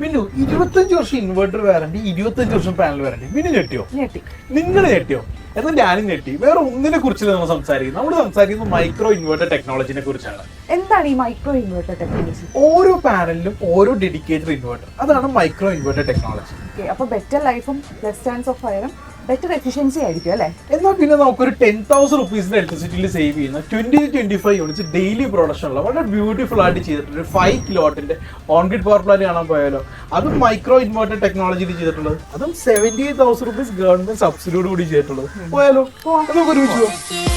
മിന്നു ഇരുപത്തഞ്ച് വർഷം inverter warranty ഇരുപത്തഞ്ച് വർഷം പാനൽ വാറണ്ടി മിന്നു ഞെട്ടിയോ? ഞെട്ടി. നിങ്ങൾ ഞെട്ടിയോ? എന്നാൽ ഞാനും ഞെട്ടി. വേറെ ഒന്നിനെ കുറിച്ച് നമ്മൾ സംസാരിക്കുന്നത് നമ്മൾ സംസാരിക്കുന്നത് മൈക്രോ ഇൻവെർട്ടർ ടെക്നോളജിനെ കുറിച്ചാണ്. എന്താണ് ഈ മൈക്രോ ഇൻവെർട്ടർ ടെക്നോളജി ഓരോ പാനലിലും ഓരോ ഡെഡിക്കേറ്റഡ് ഇൻവെർട്ടർ അതാണ് മൈക്രോ ഇൻവെർട്ടർ ടെക്നോളജി അപ്പൊ ബെറ്റർ ലൈഫും ലെസ് ചാൻസ് ഓഫ് ഫയറും ബെറ്റർ എഫിഷ്യൻസി ആയിരിക്കും അല്ലേ? എന്നാൽ പിന്നെ നമുക്കൊരു ടെൻ തൗസൻഡ് റുപ്പീസിന്റെ ഇലക്ട്രിസിറ്റിയിൽ സേവ് ചെയ്യുന്ന twenty twenty five units daily production ഉള്ള വളരെ ബ്യൂട്ടിഫുൾ ആയിട്ട് ചെയ്തിട്ടുണ്ട്. ഒരു ഫൈവ് കിലോട്ടിന്റെ ഓൺഗ്രിഡ് പവർ പ്ലാന്റ് കാണാൻ പോയാലോ. അതും മൈക്രോ ഇൻവേർട്ടർ ടെക്നോളജിയിൽ ചെയ്തിട്ടുള്ളത്. അതും സെവന്റി തൗസൻഡ് റുപ്പീസ് ഗവൺമെന്റ് സബ്സിഡിയോട് കൂടി ചെയ്തിട്ടുള്ളത്. പോയാലോ? നമുക്ക് ഒരുമിച്ച് പോവാം.